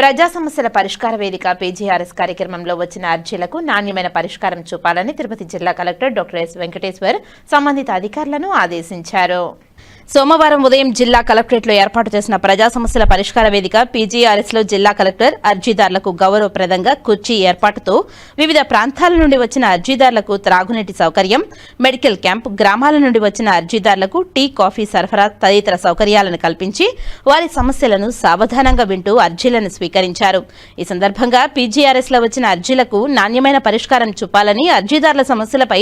ప్రజా సమస్యల పరిష్కార వేదిక పీజీఆర్ఎస్ కార్యక్రమంలో వచ్చిన అర్జీలకు నాణ్యమైన పరిష్కారం చూపాలని తిరుపతి జిల్లా కలెక్టర్ డాక్టర్ ఎస్ వెంకటేశ్వర్ సంబంధిత అధికారులను ఆదేశించారు. సోమవారం ఉదయం జిల్లా కలెక్టరేట్లో ఏర్పాటు చేసిన ప్రజా సమస్యల పరిష్కార వేదిక పీజీఆర్ఎస్లో జిల్లా కలెక్టర్ అర్జీదారులకు గౌరవప్రదంగా కుర్చీ ఏర్పాటుతో వివిధ ప్రాంతాల నుండి వచ్చిన అర్జీదారులకు త్రాగునీటి సౌకర్యం మెడికల్ క్యాంప్ గ్రామాల నుండి వచ్చిన అర్జీదారులకు టీ కాఫీ సరఫరా తదితర సౌకర్యాలను కల్పించి వారి సమస్యలను సావధానంగా వింటూ అర్జీలను స్వీకరించారు. ఈ సందర్భంగా పీజీఆర్ఎస్లో వచ్చిన అర్జీలకు నాణ్యమైన పరిష్కారం చూపాలని అర్జీదారుల సమస్యలపై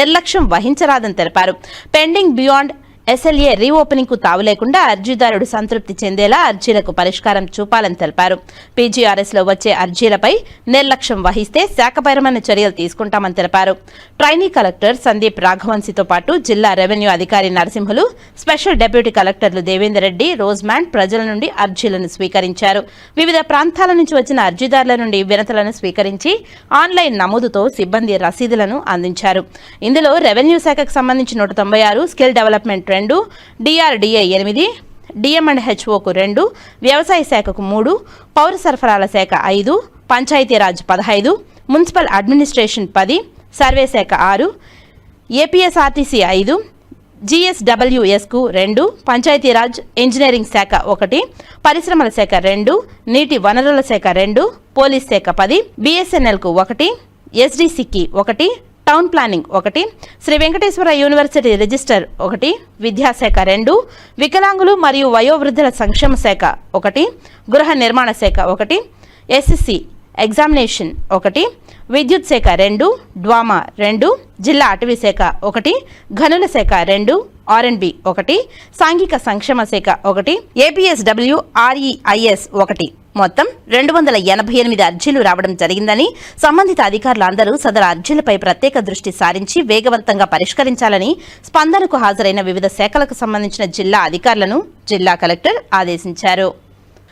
నిర్లక్ష్యం వహించరాదని తెలిపారు. పెండింగ్ బియాండ్ ఎస్ఎల్ఏ రీఓపెనింగ్కు తావు లేకుండా అర్జీదారుడు సంతృప్తి చెందేలా అర్జీలకు పరిష్కారం చూపాలని తెలిపారు. పీజీఆర్ఎస్లో వచ్చే అర్జీలపై నిర్లక్ష్యం వహిస్తే శాఖపరమైన చర్యలు తీసుకుంటామని తెలిపారు. ట్రైనీ కలెక్టర్ సందీప్ రాఘవంశీతో పాటు జిల్లా రెవెన్యూ అధికారి నరసింహులు స్పెషల్ డెప్యూటీ కలెక్టర్లు దేవేందర్ రెడ్డి రోజ్మ్యాన్ ప్రజల నుండి అర్జీలను స్వీకరించారు. వివిధ ప్రాంతాల నుంచి వచ్చిన అర్జీదారుల నుండి వినతులను స్వీకరించి ఆన్లైన్ నమోదుతో సిబ్బంది రసీదులను అందించారు. ఇందులో రెవెన్యూ శాఖకు సంబంధించి నూట తొంభై ఆరు స్కిల్ డెవలప్మెంట్ రెండు డిఆర్డిఏ ఎనిమిది డిఎం అండ్ హెచ్ఓకు రెండు వ్యవసాయ శాఖకు మూడు పౌర సరఫరాల శాఖ ఐదు పంచాయతీరాజ్ పదహైదు మున్సిపల్ అడ్మినిస్ట్రేషన్ పది సర్వే శాఖ ఆరు ఏపీఎస్ఆర్టీసీ ఐదు జిఎస్డబ్ల్యూఎస్కు రెండు పంచాయతీరాజ్ ఇంజనీరింగ్ శాఖ ఒకటి పరిశ్రమల శాఖ రెండు నీటి వనరుల శాఖ రెండు పోలీస్ శాఖ పది బిఎస్ఎన్ఎల్కు ఒకటి ఎస్డిసికి ఒకటి టౌన్ ప్లానింగ్ ఒకటి. శ్రీ వెంకటేశ్వర యూనివర్సిటీ రిజిస్టర్ ఒకటి. విద్యాశాఖ రెండు. వికలాంగులు మరియు వయోవృద్ధుల సంక్షేమ శాఖ ఒకటి. గృహ నిర్మాణ శాఖ ఒకటి. ఎస్ఎస్సి ఎగ్జామినేషన్ ఒకటి. విద్యుత్ శాఖ రెండు. డ్వామా రెండు. జిల్లా అటవీ శాఖ ఒకటి. గనుల శాఖ రెండు. ఆర్ఎన్బి ఒకటి. సాంఘిక సంక్షేమ శాఖ ఒకటి. ఏపీఎస్డబ్ల్యూ ఆర్ఈఐఎస్ ఒకటి. మొత్తం రెండు వందల ఎనభై ఎనిమిది అర్జీలు రావడం జరిగిందని సంబంధిత అధికారులు అందరూ సదరు అర్జీలపై ప్రత్యేక దృష్టి సారించి వేగవంతంగా పరిష్కరించాలని స్పందనకు హాజరైన వివిధ శాఖలకు సంబంధించిన జిల్లా అధికారులను జిల్లా కలెక్టర్ ఆదేశించారు.